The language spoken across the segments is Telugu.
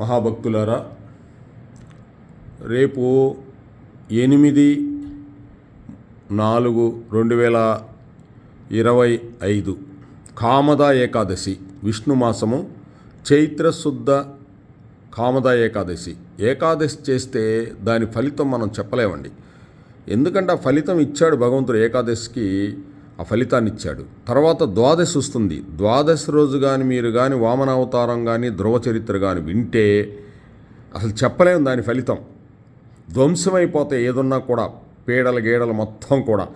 మహాభక్తులారా రేపు ఎనిమిది నాలుగు రెండు వేల ఇరవై ఐదు కామద ఏకాదశి విష్ణు మాసము చైత్ర శుద్ధ కామద ఏకాదశి. ఏకాదశి చేస్తే దాని ఫలితం మనం చెప్పలేమండి. ఎందుకంటే ఆ ఫలితం ఇచ్చాడు భగవంతుడు ఏకాదశికి ఆ ఫలితాన్నిచ్చాడు. తర్వాత ద్వాదశి వస్తుంది. ద్వాదశి రోజు కానీ మీరు కానీ వామనావతారం కానీ ధ్రువ చరిత్ర కానీ వింటే అసలు చెప్పలేము దాని ఫలితం. ధ్వంసమైపోతే ఏదున్నా కూడా పీడల గీడలు మొత్తం కూడా.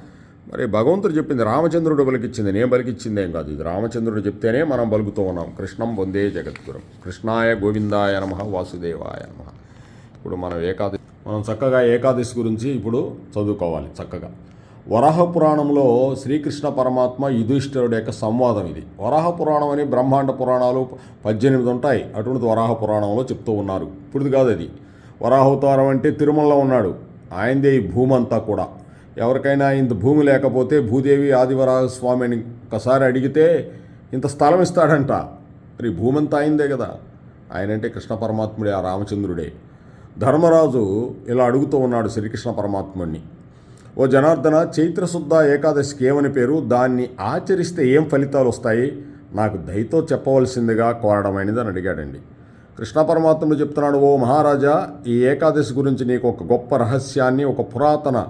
మరి భగవంతుడు చెప్పింది రామచంద్రుడు బలికిచ్చింది నేను బలికిచ్చింది ఏం కాదు. ఇది రామచంద్రుడు చెప్తేనే మనం బలుకుతూ ఉన్నాం. కృష్ణం పొందే జగద్గురం. కృష్ణాయ గోవిందాయ నమ వాసుదేవాయ నమ. ఇప్పుడు మనం ఏకాదశి మనం చక్కగా ఏకాదశి గురించి ఇప్పుడు చదువుకోవాలి చక్కగా. వరాహ పురాణంలో శ్రీకృష్ణ పరమాత్మ యుధిష్ఠిరుడు యొక్క సంవాదం ఇది. వరాహ పురాణం అని బ్రహ్మాండ పురాణాలు పద్దెనిమిది ఉంటాయి. అటువంటి వరాహ పురాణంలో చెప్తూ ఉన్నారు. ఇప్పుడు కాదు అది. వరాహవతారం అంటే తిరుమలలో ఉన్నాడు. ఆయనదే ఈ భూమి అంతా కూడా. ఎవరికైనా ఇంత భూమి లేకపోతే భూదేవి ఆదివరాహ స్వామిని ఒకసారి అడిగితే ఇంత స్థలం ఇస్తాడంట. మరి భూమి అంతా అయిందే కదా. ఆయనంటే కృష్ణ పరమాత్ముడే ఆ రామచంద్రుడే. ధర్మరాజు ఇలా అడుగుతూ ఉన్నాడు శ్రీకృష్ణ పరమాత్ముడిని ఓ జనార్దన చైత్రశుద్ధ ఏకాదశికి ఏమని పేరు? దాన్ని ఆచరిస్తే ఏం ఫలితాలు వస్తాయి? నాకు దయతో చెప్పవలసిందిగా కోరడమైనది అని అడిగాడండి. కృష్ణ పరమాత్ముడు చెప్తున్నాడు ఓ మహారాజా ఈ ఏకాదశి గురించి నీకు ఒక గొప్ప రహస్యాన్ని ఒక పురాతన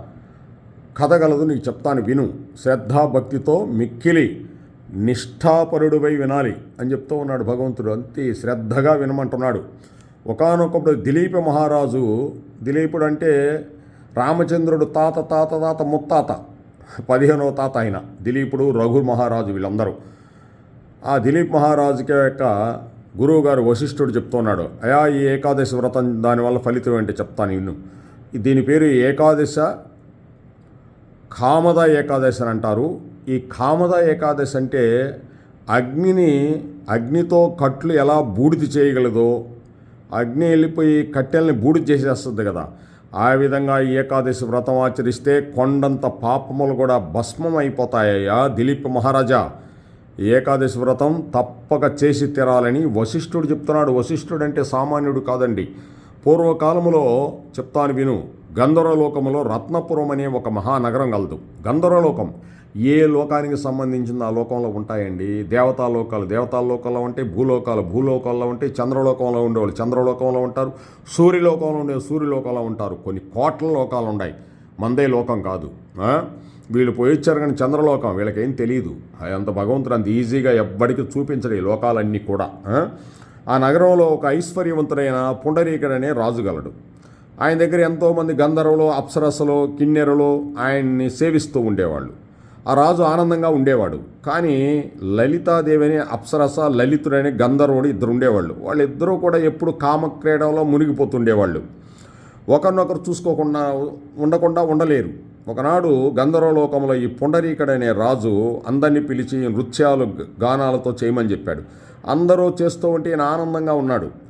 కథ గలదు నీకు చెప్తాను విను. శ్రద్ధాభక్తితో మిక్కిలి నిష్ఠాపరుడుపై వినాలి అని చెప్తూ ఉన్నాడు భగవంతుడు. అంతే శ్రద్ధగా వినమంటున్నాడు. ఒకానొకప్పుడు దిలీప మహారాజు దిలీపుడు అంటే రామచంద్రుడు తాత తాత తాత ముత్తాత. పదిహేనవ తాత ఆయన. దిలీపుడు రఘు మహారాజు వీళ్ళందరూ. ఆ దిలీప్ మహారాజుకి యొక్క గురువు గారు వశిష్ఠుడు చెప్తున్నాడు అయా ఈ ఏకాదశి వ్రతం దానివల్ల ఫలితం ఏంటి చెప్తాను నిన్ను దీని పేరు ఏకాదశ కామద ఏకాదశి అని అంటారు. ఈ కామద ఏకాదశి అంటే అగ్నిని అగ్నితో కట్లు ఎలా బూడిది చేయగలదో అగ్ని వెళ్ళిపోయి కట్టెల్ని బూడిది చేసేస్తుంది కదా. ఆ విధంగా ఏకాదశి వ్రతం ఆచరిస్తే కొండంత పాపములు కూడా భస్మం అయిపోతాయ్యా దిలీప్ మహారాజా ఏకాదశి వ్రతం తప్పక చేసి తీరాలని వశిష్ఠుడు చెప్తున్నాడు. వశిష్ఠుడు అంటే సామాన్యుడు కాదండి. పూర్వకాలములో చెప్తాను విను. గంధర్వలోకములో రత్నపురం అనే ఒక మహానగరం కలదు. గంధర్వలోకం. ఏ లోకానికి సంబంధించిన ఆ లోకంలో ఉంటాయండి? దేవతాలోకాలు లోకాలు. లోకంలో ఉంటే భూలోకాలు భూలోకాల్లో ఉంటే చంద్రలోకంలో ఉండేవాళ్ళు. చంద్రలోకంలో ఉంటారు సూర్యలోకంలో ఉండే సూర్యలోకంలో ఉంటారు. కొన్ని కోట్ల లోకాలు ఉన్నాయి. మందే లోకం కాదు. వీళ్ళు పోయి వచ్చారు కానీ చంద్రలోకం. వీళ్ళకేం తెలియదు అంత భగవంతుడు అంత ఈజీగా ఎవ్వడికి చూపించడు ఈ లోకాలన్నీ కూడా. ఆ? ఆ నగరంలో ఒక ఐశ్వర్యవంతుడైన పుండరీకుడనే రాజుగలడు ఆయన దగ్గర ఎంతోమంది గంధర్వులు అప్సరసలు కిన్నెరలు ఆయన్ని సేవిస్తూ ఉండేవాళ్ళు. ఆ రాజు ఆనందంగా ఉండేవాడు. కానీ లలితాదేవి అనే అప్సరస లలితుడనే గంధర్వుడు ఇద్దరు ఉండేవాళ్ళు. వాళ్ళిద్దరూ కూడా ఎప్పుడు కామక్రీడలో మునిగిపోతుండేవాళ్ళు. ఒకరినొకరు చూసుకోకుండా ఉండకుండా ఉండలేరు. ఒకనాడు గంధర్వలోకంలో ఈ పుండరీకడనే రాజు అందరినీ పిలిచి నృత్యాలు గానాలతో చేయమని చెప్పాడు. అందరూ చేస్తూ ఉంటే ఈయన ఆనందంగా ఉన్నాడు.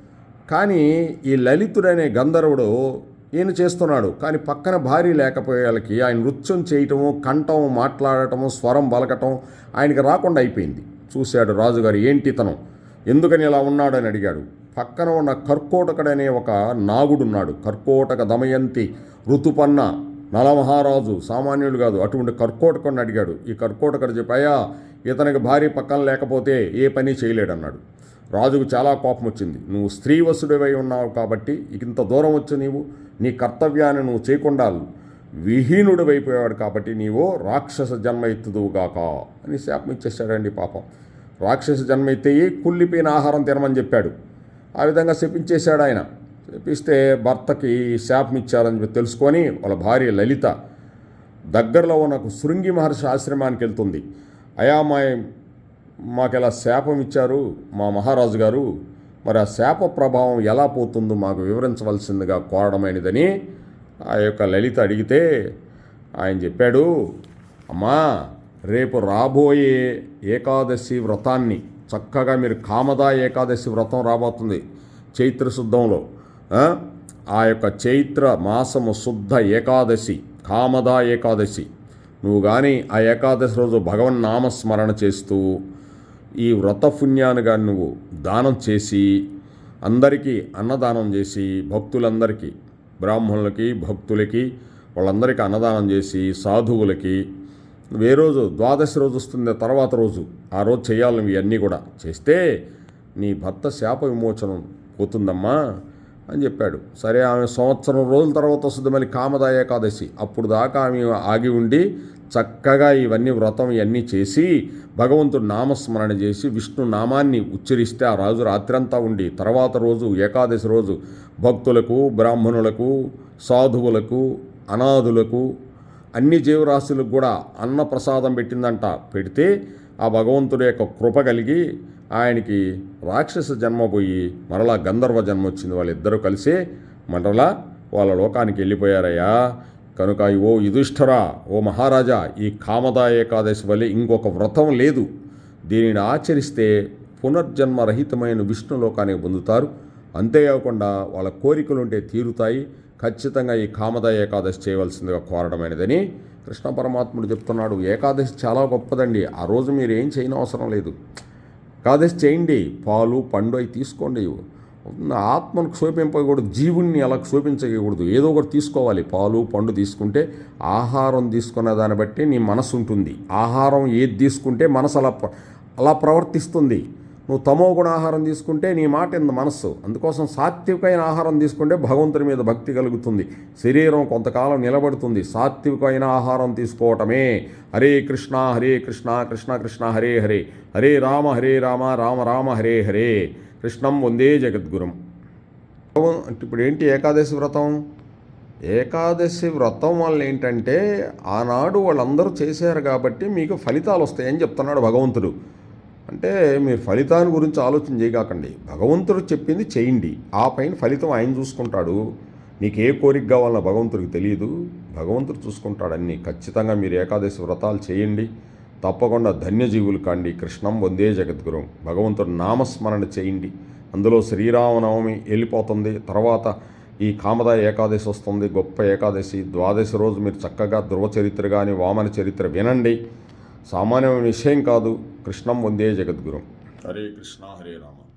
కానీ ఈ లలితుడనే గంధర్వుడు ఈయన చేస్తున్నాడు. కానీ పక్కన భార్య లేకపోయేళ్ళకి ఆయన నృత్యం చేయటము కంఠం మాట్లాడటము స్వరం బలకటం ఆయనకి రాకుండా అయిపోయింది. చూశాడు రాజుగారు ఏంటి తను? ఎందుకని ఇలా ఉన్నాడని అడిగాడు. పక్కన ఉన్న కర్కోటకుడనే ఒక నాగుడున్నాడు. కర్కోటక దమయంతి ఋతుపన్న నలమహారాజు సామాన్యుడు కాదు అటువంటి కర్కోటకుడిని అడిగాడు. ఈ కర్కోటకుడు చెప్పాయా ఇతనికి భార్య పక్కన లేకపోతే ఏ పని చేయలేడన్నాడు. రాజుకు చాలా కోపం వచ్చింది. నువ్వు స్త్రీవసుడివై ఉన్నావు కాబట్టి ఇంత దూరం వచ్చి నీవు నీ కర్తవ్యాన్ని నువ్వు చేయకుండా విహీనుడివైపోయాడు కాబట్టి నీవు రాక్షస జన్మ ఎత్తుదువుగాక అని శాపం ఇచ్చేశాడండి పాపం. రాక్షస జన్మ ఎత్తేయి కుళ్ళిపోయిన ఆహారం తినమని చెప్పాడు. ఆ విధంగా శపించేశాడు ఆయన. శపిస్తే భర్తకి శాపం ఇచ్చారని చెప్పి తెలుసుకొని వాళ్ళ భార్య లలిత దగ్గరలో ఉన్న శృంగి మహర్షి ఆశ్రమానికి వెళ్తుంది. అయా మాకు ఇలా శాపం ఇచ్చారు మా మహారాజు గారు? మరి ఆ శాప ప్రభావం ఎలా పోతుందో మాకు వివరించవలసిందిగా కోరడమైనదని ఆ యొక్క లలిత అడిగితే ఆయన చెప్పాడు అమ్మా రేపు రాబోయే ఏకాదశి వ్రతాన్ని చక్కగా మీరు కామదా ఏకాదశి వ్రతం రాబోతుంది చైత్ర శుద్ధంలో. ఆ? ఆ యొక్క చైత్ర మాసము శుద్ధ ఏకాదశి కామదా ఏకాదశి. నువ్వు కానీ ఆ ఏకాదశి రోజు భగవన్ నామస్మరణ చేస్తూ ఈ వ్రత పుణ్యాన్ని కానీ నువ్వు దానం చేసి అందరికీ అన్నదానం చేసి భక్తులందరికీ బ్రాహ్మణులకి భక్తులకి వాళ్ళందరికీ అన్నదానం చేసి సాధువులకి ఏ రోజు ద్వాదశి రోజు వస్తుంది తర్వాత రోజు ఆ రోజు చేయాలి ఇవన్నీ కూడా చేస్తే నీ భర్త శాప విమోచనం పోతుందమ్మా. అని చెప్పాడు. సరే ఆమె సంవత్సరం రోజుల తర్వాత వస్తుంది మళ్ళీ కామదాయ ఏకాదశి. అప్పుడు దాకా ఆమె ఆగి ఉండి చక్కగా ఇవన్నీ వ్రతం ఇవన్నీ చేసి భగవంతుడు నామస్మరణ చేసి విష్ణు నామాన్ని ఉచ్చరిస్తే ఆ రాజు రాత్రంతా ఉండి తర్వాత రోజు ఏకాదశి రోజు భక్తులకు బ్రాహ్మణులకు సాధువులకు అనాథులకు అన్ని జీవరాశులకు కూడా అన్న ప్రసాదం పెట్టిందంట. పెడితే ఆ భగవంతుడి యొక్క కృప కలిగి ఆయనకి రాక్షస జన్మ పోయి మరలా గంధర్వ జన్మ వచ్చింది. వాళ్ళిద్దరూ కలిసి మరలా వాళ్ళ లోకానికి వెళ్ళిపోయారయ్యా. కనుక ఓ యుధిష్ఠరా ఓ మహారాజా ఈ కామదా ఏకాదశి వల్ల ఇంకొక వ్రతం లేదు. దీనిని ఆచరిస్తే పునర్జన్మరహితమైన విష్ణు లోకానికి పొందుతారు. అంతేకాకుండా వాళ్ళ కోరికలుంటే తీరుతాయి. ఖచ్చితంగా ఈ కామద ఏకాదశి చేయవలసిందిగా కోరడమైనదని కృష్ణ పరమాత్ముడు చెప్తున్నాడు. ఏకాదశి చాలా గొప్పదండి. ఆ రోజు మీరు ఏం చేయనవసరం లేదు. కాదేసి చేయండి పాలు పండు అవి తీసుకోండి. ఆత్మను క్షోభింపకూడదు జీవుణ్ణి అలా క్షోభించకూడదు. ఏదో ఒకటి తీసుకోవాలి పాలు పండు తీసుకుంటే ఆహారం తీసుకునే దాన్ని బట్టి నీ మనసు ఉంటుంది. ఆహారం ఏది తీసుకుంటే మనసు అలా అలా ప్రవర్తిస్తుంది. నువ్వు తమో గుణ ఆహారం తీసుకుంటే నీ మాట ఇంత మనస్సు. అందుకోసం సాత్వికమైన ఆహారం తీసుకుంటే భగవంతుని మీద భక్తి కలుగుతుంది. శరీరం కొంతకాలం నిలబడుతుంది. సాత్వికమైన ఆహారం తీసుకోవటమే. హరే కృష్ణ హరే కృష్ణ కృష్ణ కృష్ణ హరే హరే. హరే రామ హరే రామ రామ రామ హరే హరే. కృష్ణం వందే జగద్గురం. అంటే ఇప్పుడు ఏంటి ఏకాదశి వ్రతం? ఏకాదశి వ్రతం వల్ల ఏంటంటే ఆనాడు వాళ్ళందరూ చేశారు కాబట్టి మీకు ఫలితాలు వస్తాయని చెప్తున్నాడు భగవంతుడు. అంటే మీరు ఫలితాన్ని గురించి ఆలోచన చేయకాకండి భగవంతుడు చెప్పింది చేయండి. ఆ పైన ఫలితం ఆయన చూసుకుంటాడు. నీకు ఏ కోరిక కావాలన్నా భగవంతుడికి తెలియదు భగవంతుడు చూసుకుంటాడన్ని ఖచ్చితంగా మీరు ఏకాదశి వ్రతాలు చేయండి. తప్పకుండా ధన్యజీవులు కాండి. కృష్ణం వందే జగద్గురం. భగవంతుడు నామస్మరణ చేయండి. అందులో శ్రీరామనవమి వెళ్ళిపోతుంది. తర్వాత ఈ కామద ఏకాదశి వస్తుంది. గొప్ప ఏకాదశి. ద్వాదశి రోజు మీరు చక్కగా ధ్రువ చరిత్ర కానీ వామన చరిత్ర వినండి. సామాన్యమైన విషయం కాదు. కృష్ణం వందే జగద్గురు. హరే కృష్ణ హరే రామ.